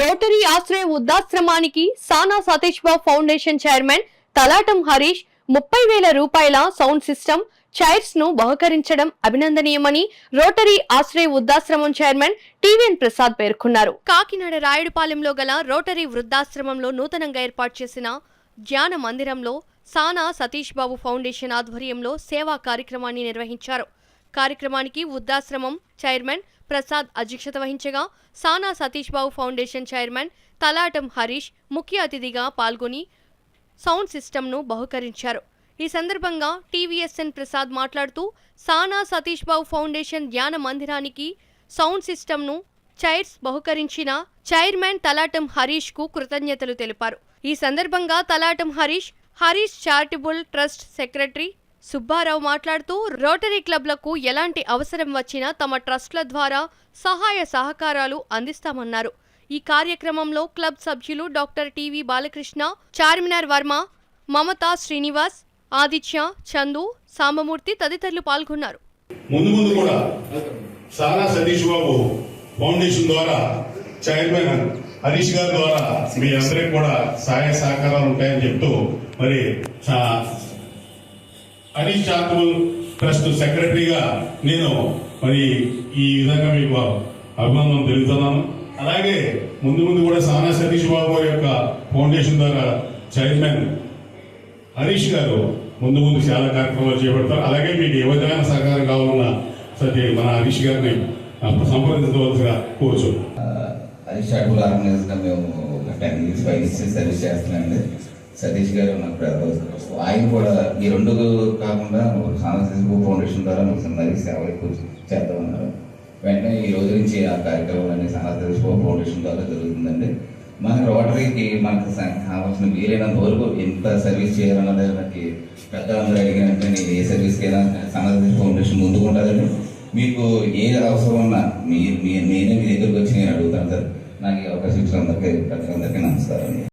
Rotary Ashraya వృద్ధాశ్రమానికి Sana Satish Babu foundation chairman Talatam Harish ముప్పై వేల రూపాయల సౌండ్ సిస్టమ్ చైర్స్ను బహుకరించడం అభినందనీయమని రోటరీ ఆశ్రయ వృద్ధాశ్రమం చైర్మన్ టీవీఎన్ ప్రసాద్ పేర్కొన్నారు. కాకినాడ రాయుడుపాలెంలో గల రోటరీ వృద్ధాశ్రమంలో నూతనంగా ఏర్పాటు చేసిన ధ్యాన మందిరంలో సానా సతీష్ బాబు ఫౌండేషన్ ఆధ్వర్యంలో సేవా కార్యక్రమాన్ని నిర్వహించారు. కార్యక్రమానికి వృద్ధాశ్రమం చైర్మన్ ప్రసాద్ అధ్యక్షత వహించగా సానా సతీష్ బాబు ఫౌండేషన్ చైర్మన్ తలాటం హరీష్ ముఖ్య అతిథిగా పాల్గొని సౌండ్ సిస్టమ్ను బహుకరించారు. ఈ సందర్భంగా టీవీఎస్ఎన్ ప్రసాద్ మాట్లాడుతూ సానా సతీష్ బాబు ఫౌండేషన్ ధ్యాన మందిరానికి సౌండ్ సిస్టమ్ను చైర్స్ బహుకరించిన చైర్మన్ తలాటం హరీష్కు కృతజ్ఞతలు తెలిపారు. ఈ సందర్భంగా Talatam Harish Harish charitable trust secretary Subbarao మాట్లాడుతూ రోటరీ క్లబ్లకు ఎలాంటి అవసరం వచ్చినా తమ ట్రస్ట్ల ద్వారా సహాయ సహకారాలు అందిస్తామన్నారు. ఈ కార్యక్రమంలో క్లబ్ సభ్యులు డాక్టర్ టివి బాలకృష్ణ చార్మినార్ వర్మ మమతా శ్రీనివాస్ ఆదిత్య చందు సాంబమూర్తి తదితరులు పాల్గొన్నారు. ముందు ముందు కూడా సారా సతీష్ బాబు ఫౌండేషన్ ద్వారా చైర్మన్ హరీష్ గారి ద్వారా మీ అందరికి కూడా సహాయ సహకారాలు ఉంటాయని చెప్తూ మరి అన్చార్టబుల్ ట్రస్ట్ సెక్రటరీగా నేను మరి ఈ విధంగా మీకు అభిమానం తెలుపుతున్నాను. అలాగే ముందు ముందు కూడా సానా సతీష్ బాబు యొక్క ఫౌండేషన్ ద్వారా చైర్మన్ హరీష్ గారు ముందు ముందు చాలా కార్యక్రమాలు చేపడతారు. అలాగే మీకు ఏ విధమైన సహకారం కావాలన్న సరే మన హరీష్ గారిని ఆ, సంప్రదించవలసిగా కోరుచు అది షార్ట్ఫుల్ ఆర్గనైజ్గా మేము ఒక ten years five years service చేస్తున్నామండి సతీష్ గారు నాకు ఆయన కూడా ఈ రెండు కాకుండా సాంస్కృతిక ఫౌండేషన్ ద్వారా నాకు మరి సేవ ఎక్కువ చేద్దామన్నారు. వెంటనే ఈ రోజు నుంచి ఆ కార్యక్రమాలన్నీ సాంస్కృతిక ఫౌండేషన్ ద్వారా జరుగుతుందండి. మన రోటరీకి మనకు కావాల్సిన వీలైనంత వరకు ఎంత సర్వీస్ చేయాలన్నది నాకు పెద్దలందరూ అడిగినట్టు నేను ఏ సర్వీస్కైనా సాంస్కృతిక ఫౌండేషన్ ముందుకు ఉంటుందండి మీకు ఏ అవసరం ఉన్నా మీ నేనే మీ దగ్గరకు వచ్చి నేను అడుగుతాను సార్. నాకు ఈ అవకాశం ఇచ్చిన అందరికీ పెద్దలందరికీ నమస్కారం